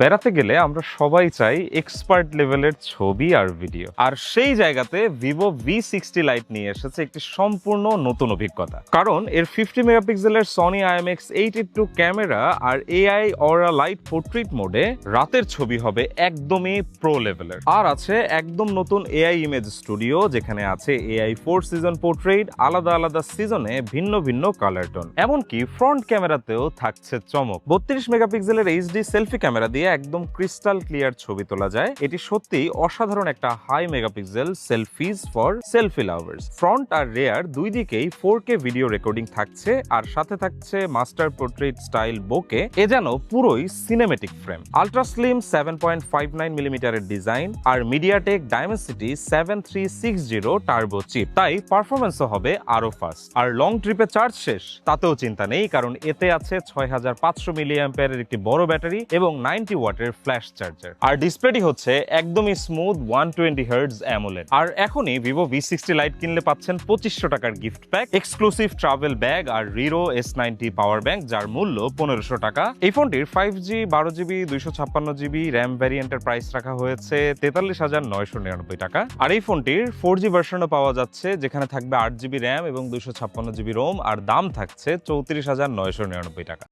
বেড়াতে গেলে আমরা সবাই চাই এক্সপার্ট লেভেলের ছবি আর ভিডিও আর সেই জায়গাতে ভিভো ভি সিক্সটি লাইট নিয়ে এসেছে একটি সম্পূর্ণ নতুন অভিজ্ঞতা। কারণ এর ফিফটি মেগাপিক্সেলের Sony IMX eight two camera আর এআই অরা লাইট পোর্ট্রেট মোডে রাতের ছবি হবে একদমই প্রো লেভেলের আর আছে একদম নতুন এআই ইমেজ স্টুডিও যেখানে আছে এআই ফোর সিজন পোর্ট্রেট আলাদা আলাদা সিজনে ভিন্ন ভিন্ন কালার টোন এমনকি ফ্রন্ট ক্যামেরাতেও থাকছে চমক। বত্রিশ মেগাপিক্সেলের এইচডি সেলফি ক্যামেরা দিয়ে একদম ক্রিস্টাল ক্লিয়ার ছবি তোলা যায়। এটি সত্যিই অসাধারণ একটা high megapixel selfies for selfie lovers front R rear দুই দিকেই ফোর কে ভিডিও রেকর্ডিং থাকছে আর সাথে থাকছে মাস্টার পোর্ট্রেট স্টাইল বোকে এ যেন পুরোই cinematic frame ultra slim seven point five nine মিলিমিটারের ডিজাইন আর MediaTek Dimensity seven three six zero turbo chip তাই পারফরমেন্সও হবে আরও ফাস্ট আর লং ট্রিপে চার্জ শেষ। তাতেও চিন্তা নেই কারণ এতে আছে ছয় হাজার পাঁচশো মিলি অ্যাম্পিয়ারের একটি বড় ব্যাটারি এবং নাইনটি ওয়াটের ফ্ল্যাশ চার্জার আর ডিসপ্লেটি হচ্ছে একদমই স্মুথ ওয়ান টোয়েন্টি অ্যামোলেড আর এখনই ভিভো ভি সিক্সটি লাইট কিনলে পাচ্ছেন পঁচিশশো টাকার gift pack exclusive travel bag আর রিরো এস নাইনটি পাওয়ার ব্যাংক যার মূল্য পনেরোশো টাকা। এই ফোনটির ফাইভ জি বারো জিবি দুইশো ছাপ্পান্ন জিবি র্যাম ভ্যারিয়েন্টের প্রাইস রাখা হয়েছে তেতাল্লিশ হাজার নয়শো নিরানব্বই টাকা। আর এই ফোনটির ফোর জি ভার্সনও পাওয়া যাচ্ছে, যেখানে থাকবে আট জিবি র্যাম এবং দুইশো ছাপ্পান্ন জিবি রোম আর দাম থাকছে চৌত্রিশ হাজার নয়শো নিরানব্বই টাকা।